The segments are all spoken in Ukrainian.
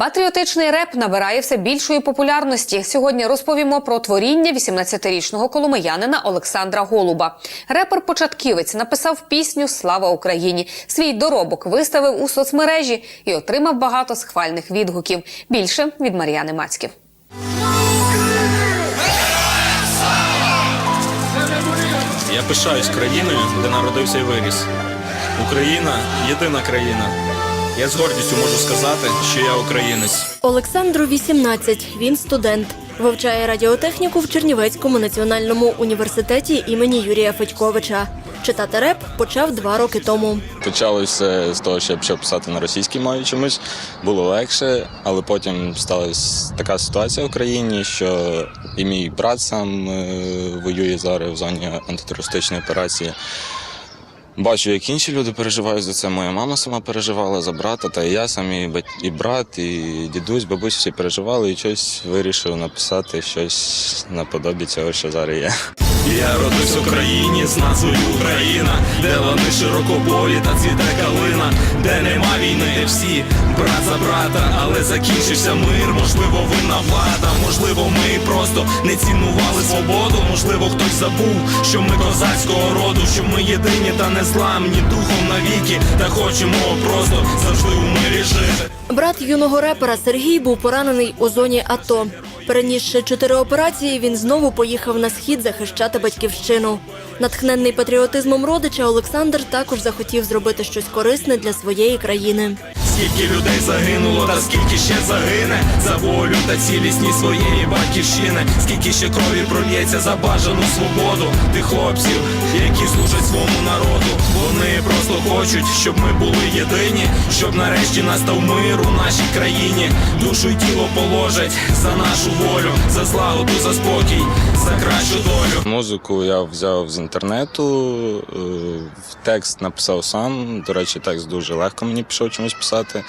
Патріотичний реп набирає все більшої популярності. Сьогодні розповімо про творіння 18-річного коломиянина Олександра Голуба. Репер-початківець написав пісню Слава Україні. Свій доробок виставив у соцмережі і отримав багато схвальних відгуків. Більше від Мар'яни Мацьків. Я пишаюсь країною, де народився і виріс. Україна єдина країна. Я з гордістю можу сказати, що я українець. Олександру 18. Він студент. Вивчає радіотехніку в Чернівецькому національному університеті імені Юрія Федьковича. Читати реп почав два роки тому. Почалося з того, що я почав писати на російській мові чомусь, було легше, але потім сталася така ситуація в країні, що і мій брат сам е, воює зараз в зоні антитерористичної операції. Бачу, як інші люди переживають за це. Моя мама сама переживала за брата, та і я сам, і, бать- і брат, і дідусь, бабусь всі переживали, і щось вирішив написати щось наподобі цього, що зараз є. Я родився в країні з назвою Україна, де лани широкополі та цвіте калина, де нема війни, де всі брат за брата, але закінчився мир. Можливо, винна влада, можливо, ми просто не цінували свободу. Можливо, хтось забув, що ми козацького роду, що ми єдині та незламні духом навіки, та хочемо просто завжди у мирі жити. Брат юного репера Сергій був поранений у зоні АТО. Перенісши чотири операції, він знову поїхав на схід захищати батьківщину. Натхненний патріотизмом родича, Олександр також захотів зробити щось корисне для своєї країни. Скільки людей загинуло, та скільки ще загине за волю та цілісність своєї батьківщини, скільки ще крові прольється за бажану свободу тих хлопців, які служать своєму народу. Просто хочуть, щоб ми були єдині, щоб нарешті настав мир у нашій країні. Душу й тіло положать за нашу волю, за злагоду, за спокій, за кращу долю. Музику я взяв з інтернету, е, текст написав сам. До речі, текст дуже легко мені пішов чомусь писати.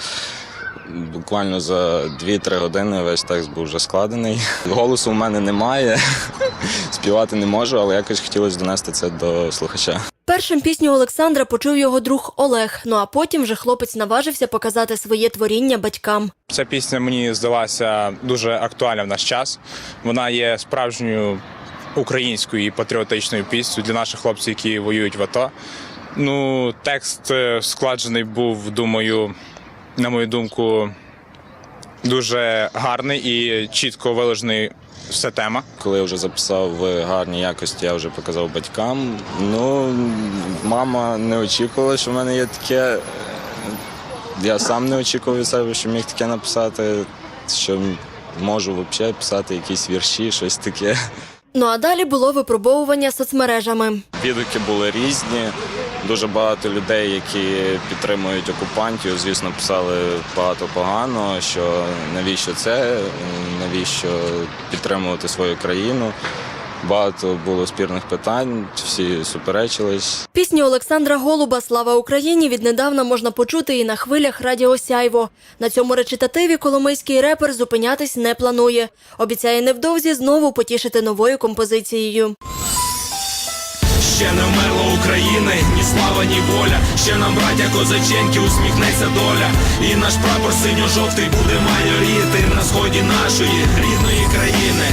Буквально за 2-3 години весь текст був вже складений. Голосу в мене немає, співати не можу, але якось хотілося донести це до слухача. Першим пісню Олександра почув його друг Олег. Ну а потім вже хлопець наважився показати своє творіння батькам. Ця пісня мені здалася дуже актуальна в наш час. Вона є справжньою українською і патріотичною піснею для наших хлопців, які воюють в АТО. Ну, текст е, складений був, думаю, на мою думку, дуже гарний і чітко виложений вся тема. Коли я вже записав в гарній якості, я вже показав батькам. Ну, мама не очікувала, що в мене є таке. Я сам не очікував від себе, що міг таке написати, що можу взагалі писати якісь вірші, щось таке. Ну а далі було випробовування соцмережами. Відгуки були різні. Дуже багато людей, які підтримують окупантів, звісно, писали багато поганого, що навіщо це, навіщо підтримувати свою країну. Багато було спірних питань, всі суперечились. Пісню Олександра Голуба Слава Україні віднедавна можна почути і на хвилях Радіо Сяйво. На цьому речитативі коломийський репер зупинятись не планує. Обіцяє невдовзі знову потішити новою композицією. Ще не вмерла України, ні слава, ні воля. Ще нам, браття козаченьки, усміхнеться доля. І наш прапор синьо-жовтий буде майоріти на сході нашої рідної країни.